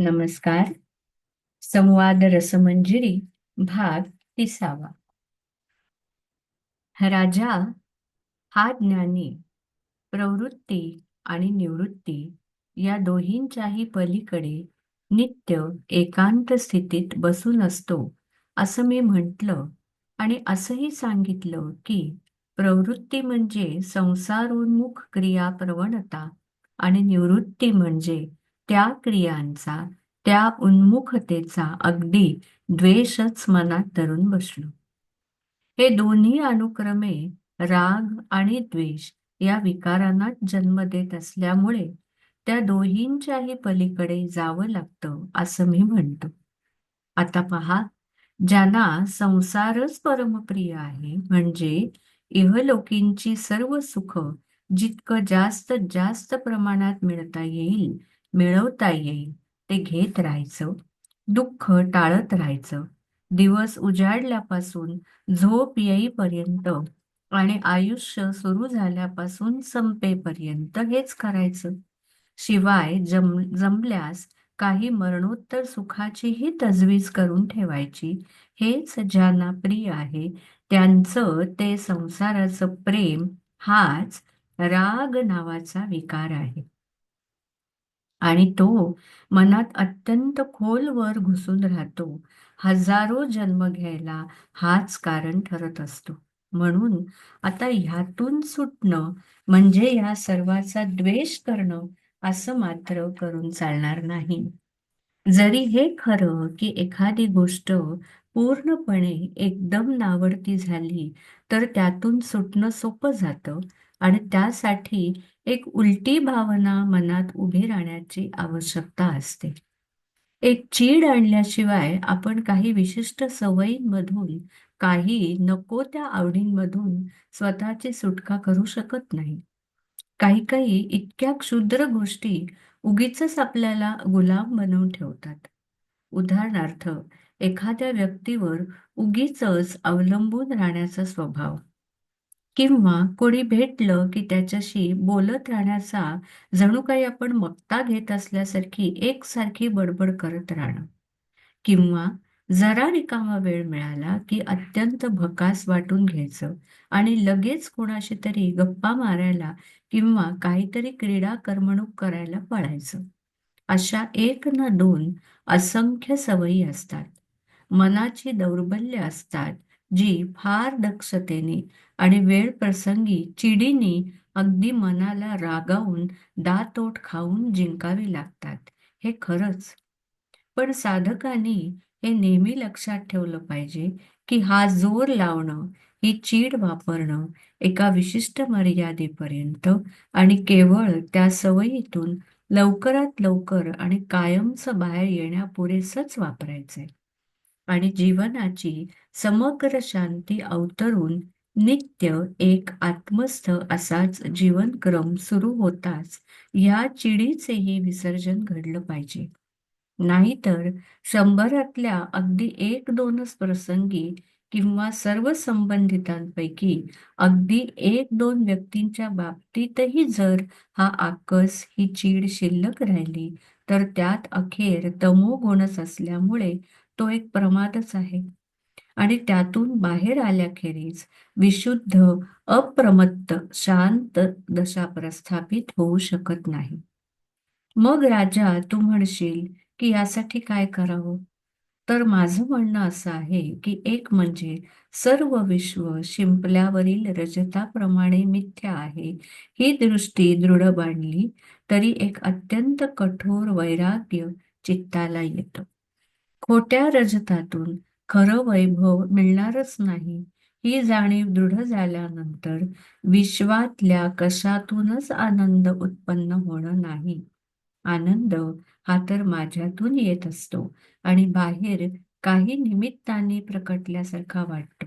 नमस्कार. संवाद रसमंजिरी भाग तिसावा. राजा हा ज्ञानी प्रवृत्ती आणि निवृत्ती या दोहींच्याही पलीकडे नित्य एकांत स्थितीत बसून असतो असं मी म्हटलं आणि असंही सांगितलं की प्रवृत्ती म्हणजे संसारोन्मुख क्रिया प्रवणता आणि निवृत्ती म्हणजे त्या क्रियांचा त्या उन्मुखतेचा अगदी द्वेषच मनात धरून बसलो. हे दोन्ही अनुक्रमे राग आणि द्वेष या विकारांना जन्म देत असल्यामुळे त्या दोहींच्याही पलीकडे जावं लागतं असं मी म्हणतो. आता पहा ज्यांना संसारच परमप्रिय आहे म्हणजे इहलोकींची सर्व सुख जितकं जास्त जास्त प्रमाणात मिळता येईल मिळवता येईल. ते घेत राहायचं. दुःख टाळत राहायचं. दिवस उजाडल्यापासून झोप येईपर्यंत आणि आयुष्य सुरू झाल्यापासून संपेपर्यंत हेच करायचं. शिवाय जम जमल्यास काही मरणोत्तर सुखाचीही तजवीज करून ठेवायची. हेच ज्यांना प्रिय आहे त्यांचं ते संसाराचं प्रेम हाच राग नावाचा विकार आहे. आणि तो मनात अत्यंत खोलवर घुसून राहतो. हजारो जन्म घ्यायला हाच कारण ठरत असतो. म्हणून आता ह्यातून सुटणं म्हणजे या सर्वाचा द्वेष करणं असं मात्र करून चालणार नाही. जरी हे खरं की एखादी गोष्ट पूर्णपणे एकदम नावडती झाली तर त्यातून सुटणं सोपं जातं आणि त्यासाठी एक उलटी भावना मनात उभी राहण्याची आवश्यकता असते. एक चीड आणल्याशिवाय आपण काही विशिष्ट सवयींमधून काही नको त्या आवडींमधून स्वतःची सुटका करू शकत नाही. काही काही इतक्या क्षुद्र गोष्टी उगीच आपल्याला गुलाम बनवून ठेवतात. उदाहरणार्थ एखाद्या व्यक्तीवर उगीच अवलंबून राहण्याचा स्वभाव. किंवा कोणी भेटलं की त्याच्याशी बोलत राहण्याचा जणू काही आपण मक्ता घेत असल्यासारखी एकसारखी बडबड करत राहणं. किंवा जरा रिकामा वेळ मिळाला की अत्यंत भकास वाटून घ्यायचं आणि लगेच कोणाशी तरी गप्पा मारायला किंवा काहीतरी क्रीडा करमणूक करायला पळायचं. अशा एक ना दोन असंख्य सवयी असतात. मनाची दौर्बल्य असतात. जी फार दक्षतेने आणि वेळ प्रसंगी चिडीने अगदी मनाला रागावून दातोट खाऊन जिंकावी लागतात. हे खरंच. पण साधकांनी हे नेहमी लक्षात ठेवलं पाहिजे की हा जोर लावणं ही चीड वापरणं एका विशिष्ट मर्यादेपर्यंत आणि केवळ त्या सवयीतून लवकरात लवकर आणि कायमचं बाहेर येण्यापुरेसच वापरायचंय. आणि जीवनाची समग्र शांती अवतरून नित्य एक आत्मस्थ असाच जीवनक्रम सुरू होताच. या चिडीचेही विसर्जन घडलं पाहिजे. नाहीतर शंभरातल्या अगदी एक दोनच प्रसंगी किंवा सर्व संबंधितांपैकी अगदी एक दोन व्यक्तींच्या बाबतीतही जर हा आकस ही चीड शिल्लक राहिली तर त्यात अखेर तमोगुणच असल्यामुळे तो एक प्रमादच आहे. आणि त्यातून बाहेर आल्याखेरीज विशुद्ध अप्रमत्त शांत दशा प्रस्थापित होऊ शकत नाही. मग राजा तू म्हणशील की यासाठी काय करावं? तर माझं म्हणणं असं आहे की एक म्हणजे सर्व विश्व शिंपल्यावरील रजताप्रमाणे मिथ्या आहे. ही दृष्टी दृढ बांधली तरी एक अत्यंत कठोर वैराग्य चित्ताला येतं. खोट्या रजतातून खरं वैभव मिळणारच नाही. ही जाणीव दृढ झाल्यानंतर विश्वातल्या कशातूनच आनंद उत्पन्न होणं नाही. आनंद हा तर माझ्यातून येत असतो आणि बाहेर काही निमित्ताने प्रकटल्यासारखा वाटतो.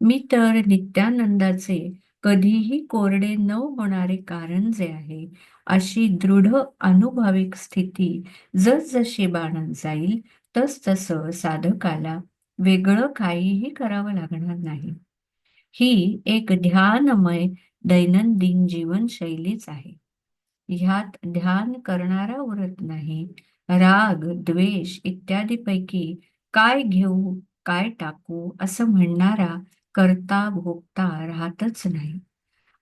मी तर नित्यानंदाचे कधीही कोरडे न होणारे कारण जे आहे अशी दृढ अनुभविक स्थिती जसजशी बाणत जाईल तस तसं साधकाला वेगळं काहीही करावं लागणार नाही. ही एक ध्यानमय दैनंदिन जीवनशैलीच आहे. ह्यात ध्यान करणारा उरत नाही. राग द्वेष इत्यादीपैकी काय घेऊ काय टाकू असं म्हणणारा करता भोगता राहतच नाही.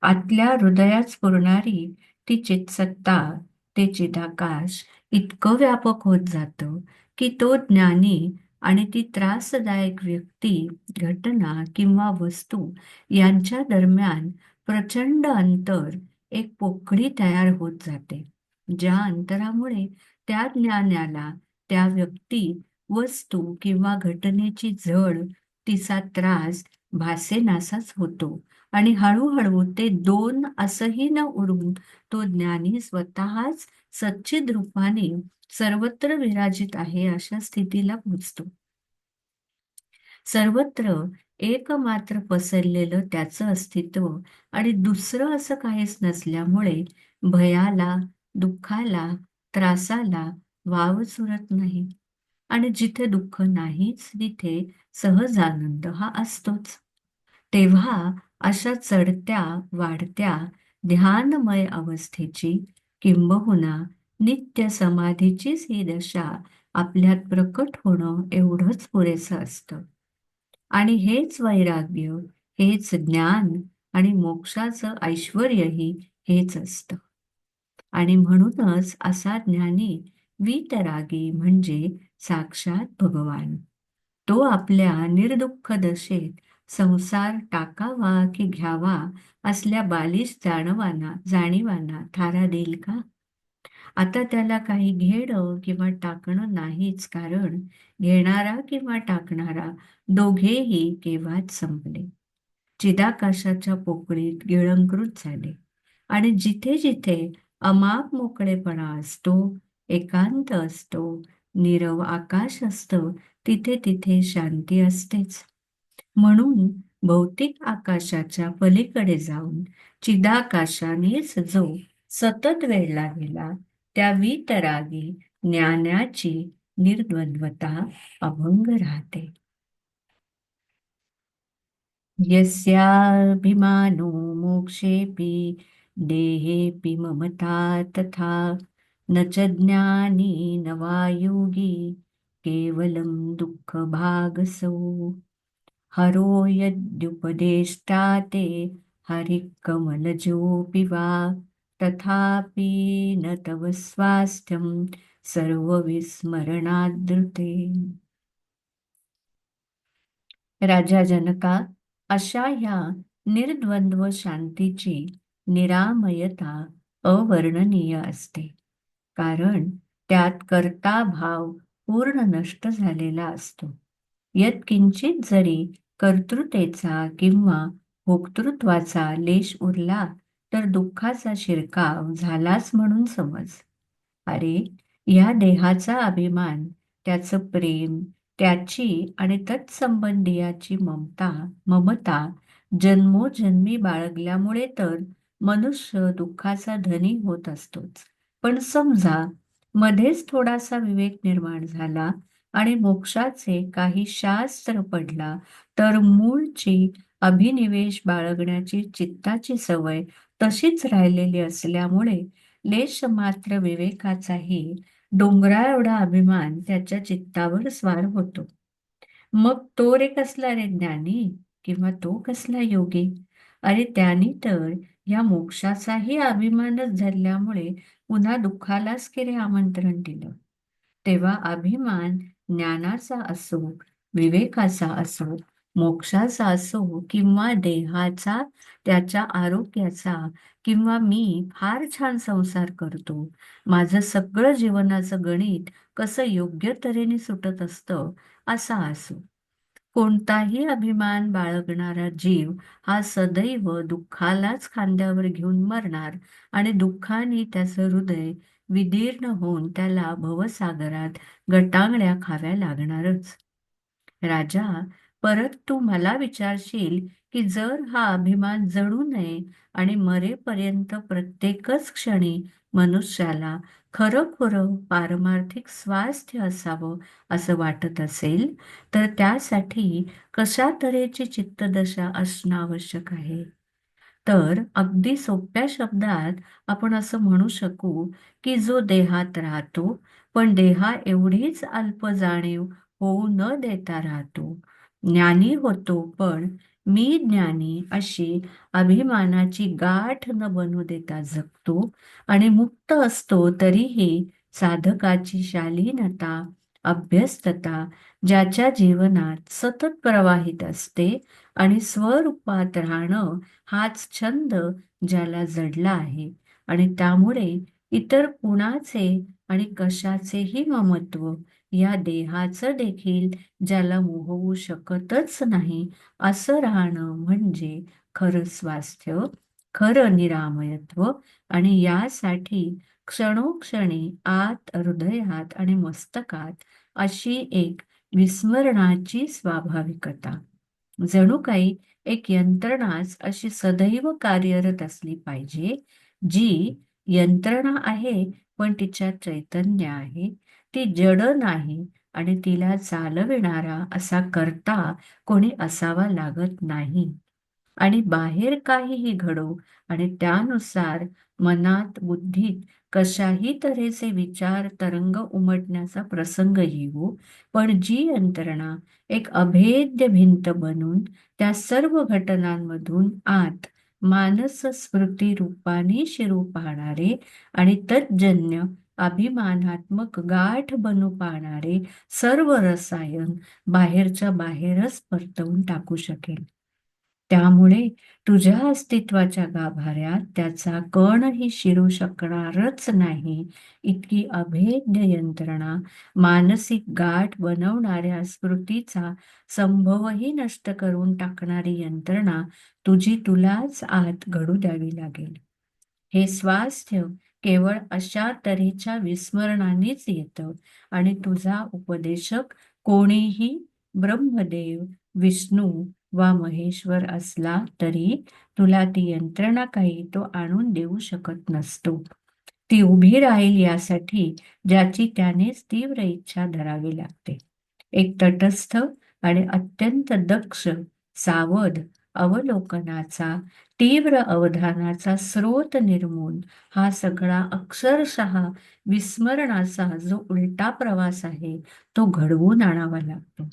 आतल्या हृदयात स्फुरणारी ती चित्सत्ता ते चिदाकाश इतकं व्यापक होत जातं की तो ज्ञानी आणि ती त्रासदायक व्यक्ती घटना किंवा वस्तू यांच्या दरम्यान प्रचंड अंतर एक पोकळी तयार होत जाते ज्या अंतरामुळे त्या ज्ञानाला त्या व्यक्ती वस्तू किंवा घटनेची जड तिचा त्रास भासेनासाच होतो आणि हळूहळू ते दोन असंही न उरून तो ज्ञानी स्वतःच सच्चिद रूपाने सर्वत्र विराजित आहे अशा स्थितीला पोचतो. सर्वत्र एकमात्र पसरलेलं त्याचं अस्तित्व आणि दुसरं असं काहीच नसल्यामुळे भयाला दुःखाला त्रासाला वाव चुरत नाही. आणि जिथे दुःख नाहीच तिथे सहज आनंद हा असतोच. तेव्हा अशा चढत्या वाढत्या ध्यानमय अवस्थेची किंबहुना नित्य समाधीचीच ही दशा आपल्यात प्रकट होणं एवढंच पुरेसं असतं. आणि हेच वैराग्य हेच ज्ञान आणि मोक्षाचं ऐश्वर्यही हेच असतं. आणि म्हणूनच असा ज्ञानी वितरागी म्हणजे साक्षात भगवान. तो आपल्या निर्दुःख दशेत संसार टाकावा की घ्यावा असल्या बालिश जाणवाना जाणीवांना थारा देईल का? आता त्याला काही घेणं किंवा टाकणं नाहीच कारण घेणारा किंवा टाकणारा दोघेही केव्हाच संपले. चिदाकाशाच्या पोकळीत गिळंकृत झाले. आणि जिथे जिथे अमाप मोकळेपणा असतो एकांत असतो नीरव आकाश असतं तिथे तिथे शांती असतेच. म्हणून भौतिक आकाशाच्या पलीकडे जाऊन चिदाकाशानेच जो सतत वेळला गेला त्या वितरागी ज्ञानाची निर्द्वंद्वता अभंग राहते. यस्याभिमानो मोक्षेपि देहेपि ममता तथा न च ज्ञानी न वा योगी केवलं दुःखभागसौ। हरो यद्युपदेष्टा ते हरिकमलजोऽपि वा। तथापि न तव स्वास्थ्यं सर्वविस्मरणादृते। राजा जनका अशा ह्या निर्द्वंद्व शांतीची निरामयता अवर्णनीय असते. कारण त्यात कर्ता भाव पूर्ण नष्ट झालेला असतो. यत्किंचित जरी कर्तृतेचा किंवा भोक्तृत्वाचा लेश उरला तर दुःखाचा शिरकाव झालाच म्हणून समज. अरे या देहाचा अभिमान त्याचं प्रेम त्याची आणि तत्संबंधियाची ममता ममता जन्मोजन्मी बाळगल्यामुळे तर मनुष्य दुःखाचा धनी होत असतोच. पण समजा मध्येच थोडासा विवेक निर्माण झाला आणि मोक्षाचे काही शास्त्र पडला तर मूळची अभिनिवेश बाळगण्याची चित्ताची सवय तशीच राहिलेली असल्यामुळे लेश मात्र विवेकाचाही डोंगरा एवढा अभिमान त्याच्या चित्तावर स्वार होतो. मग तो रे कसला रे ज्ञानी किंवा तो कसला योगी? अरे त्यानी तर या मोक्षाचाही अभिमानच धरल्यामुळे पुन्हा दुःखालाच केले आमंत्रण दिलं. तेव्हा अभिमान ज्ञानाचा असो विवेकाचा असो मोक्षाचा असो किंवा देहाचा त्याच्या आरोग्याचा किंवा मी फार छान संसार करतो. माझं सगळं जीवनाचं गणित कसं योग्य तऱ्हेने सुटत असतं असा असो. कोणताही अभिमान बाळगणारा जीव हा सदैव दुःखालाच खांद्यावर घेऊन मरणार आणि दुःखाने त्याचं हृदय विदीर्ण होऊन त्याला भवसागरात गटांगड्या खाव्या लागणारच. राजा परत तू मला विचारशील की जर हा अभिमान जळू नये आणि मरेपर्यंत प्रत्येकच क्षणी मनुष्याला खरं पारमार्थिक स्वास्थ्य असावं असं वाटत असेल तर त्यासाठी कशा तऱ्हेची चित्तदशा असणं आवश्यक आहे? तर अगदी सोप्या शब्दात आपण असं म्हणू शकू की जो देहात राहतो पण देहा एवढीच अल्प जाणीव होऊ न देता राहतो. ज्ञानी होतो पण मी ज्ञानी अशी अभिमानाची गाठ न बनू देता जगतो आणि मुक्त असतो तरीही साधकाची शालीनता अभ्यस्तता ज्याच्या जीवनात सतत प्रवाहित असते आणि स्वरूपात राहणं हाच छंद ज्याला जडला आहे आणि त्यामुळे इतर कुणाचे आणि कशाचेही ममत्व या देहाचं देखील ज्याला मोहवू शकतच नाही असं राहणं म्हणजे खरं स्वास्थ्य खरं निरामयत्व आणि यासाठी क्षणोक्षणी आत हृदयात आणि मस्तकात अशी एक विस्मरणाची स्वाभाविकता. जणू काही एक यंत्रणाच अशी सदैव कार्यरत असली पाहिजे जी यंत्रणा आहे पण तिच्यात चैतन्य आहे. ती जड नाही आणि तिला चालविणारा असा करता कोणी असावा लागत नाही. आणि बाहेर काहीही घडो आणि त्यानुसार मनात बुद्धीत कशाही तऱ्हेचे विचार तरंग उमटण्याचा प्रसंग येऊ पण जी यंत्रणा एक अभेद्य भिंत बनून त्या सर्व घटनांमधून आत मानस स्मृती रूपाने शिरू पाहणारे आणि तज्जन्य अभिमानात्मक गाठ बनू पाहणारे सर्व रसायन बाहेरच्या बाहेरच परतवून टाकू शकेल त्यामुळे तुझ्या अस्तित्वाच्या गाभाऱ्यात त्याचा कणही शिरू शकणारच नाही. इतकी अभेद्य यंत्रणा मानसिक गाठ बनवणाऱ्या स्मृतीचा संभवही नष्ट करून टाकणारी यंत्रणा तुझी तुलाच आत घडू द्यावी लागेल. हे स्वास्थ्य केवळ अशा तऱ्हेच्या विस्मरणानेच येतं. आणि तुझा उपदेशक कोणीही ब्रह्मदेव विष्णू वा महेश्वर असला तरी तुला ती यंत्रणा काही तो आणून देऊ शकत नसतो. ती उभी राहील यासाठी ज्याची त्यानेच तीव्र इच्छा धरावी लागते. एक तटस्थ आणि अत्यंत दक्ष सावध अवलोकनाचा तीव्र अवधानाचा स्रोत निर्मून हा सगळा अक्षरशः विस्मरणाचा जो उलटा प्रवास आहे तो घडवून आणावा लागतो.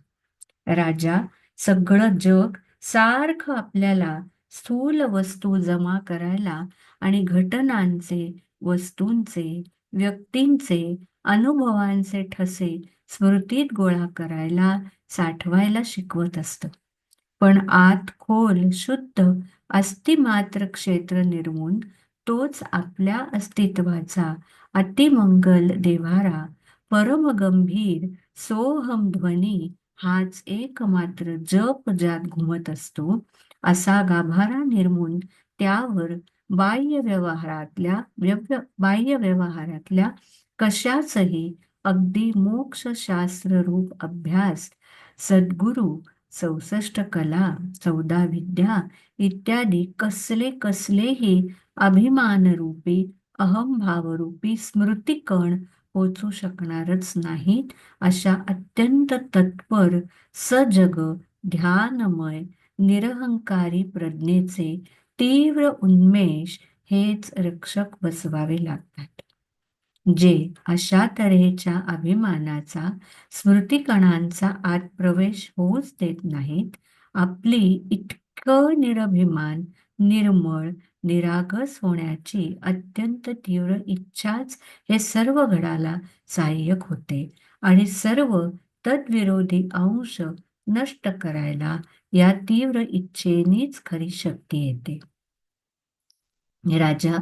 राजा सगळं जग सारखं आपल्याला स्थूल वस्तू जमा करायला आणि घटनांचे वस्तूंचे व्यक्तींचे अनुभवांचे ठसे स्मृतीत गोळा करायला साठवायला शिकवत असतं. पण आत खोल शुद्ध अस्थिमात्र क्षेत्र निर्मून तोच आपल्या अस्तित्वाचा अतिमंगल देवारा. परमगंभीर सोहम ध्वनी हाच एकमात्र जप ज्यात घुमत असतो. असा गाभारा निर्मून त्यावर बाह्य व्यवहारातल्या बाह्य व्यवहारातल्या कशाचही अगदी मोक्षशास्त्र रूप अभ्यास सद्गुरू चौसष्ट कला चौदा विद्या इत्यादी कसले कसलेही अभिमानरूपी अहमभावरूपी स्मृतिकण पोचू शकणारच नाहीत अशा अत्यंत तत्पर सजग ध्यानमय निरहंकारी प्रज्ञेचे तीव्र उन्मेष हेच रक्षक बसवावे लागतात. जे अशा तऱ्हेच्या अभिमानाचा स्मृतिकणांचा आत प्रवेश होऊच देत नाहीत आपली इतकं निरभिमान निर्मळ निरागस होण्याची अत्यंत तीव्र इच्छाच हे सर्व घडाला सहाय्यक होते आणि सर्व तद्विरोधी अंश नष्ट करायला या तीव्र इच्छेनीच खरी शक्ती येते. राजा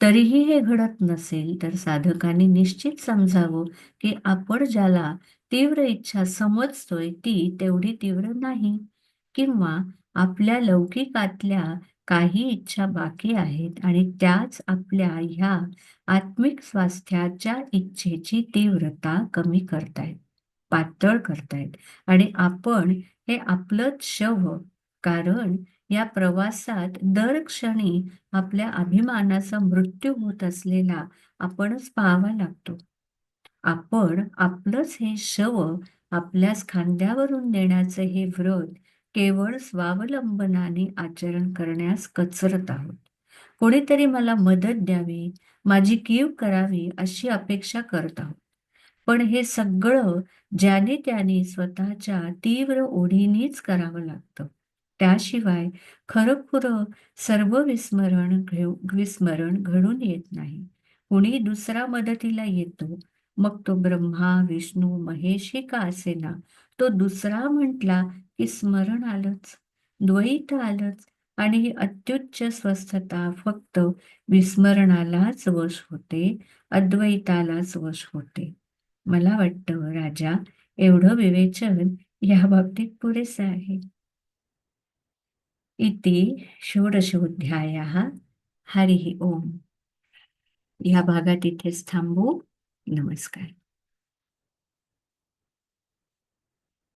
तरीही हे घडत नसेल तर साधकांनी निश्चित समजावं की आपण ज्याला तीव्र इच्छा समजतोय ती तेवढी तीव्र नाही किंवा आपल्या लौकिकातल्या काही इच्छा बाकी आहेत आणि त्याच आपल्या ह्या आत्मिक स्वास्थ्याच्या इच्छेची तीव्रता कमी करतायत पातळ करतायत आणि आपण हे आपलंच शव कारण या प्रवासात दर क्षणी आपल्या अभिमानाचा मृत्यू होत असलेला आपणच पाहावा लागतो. आपण आपलंच हे शव आपल्याच खांद्यावरून देण्याचं हे व्रत केवळ स्वावलंबनाने आचरण करण्यास कचरत आहोत. कोणीतरी मला मदत द्यावी माझी कीव करावी अशी अपेक्षा करत आहोत. पण हे सगळं ज्याने त्याने स्वतःच्या तीव्र ओढीनेच करावं लागतं. त्याशिवाय खरंखुरं सर्व विस्मरण घेऊ विस्मरण घडून येत नाही. कुणी दुसरा मदतीला येतो मग तो ब्रह्मा विष्णू महेशी का असेना? तो दुसरा म्हटला की स्मरण आलंच द्वैत आलंच आणि ही अत्युच्च स्वस्थता फक्त विस्मरणालाच वश होते अद्वैतालाच वश होते. मला वाटतं राजा एवढं विवेचन या बाबतीत पुरेसे आहे. इति षोडशोध्यायः हरिः ओम। या भागात इथेच थांबू नमस्कार।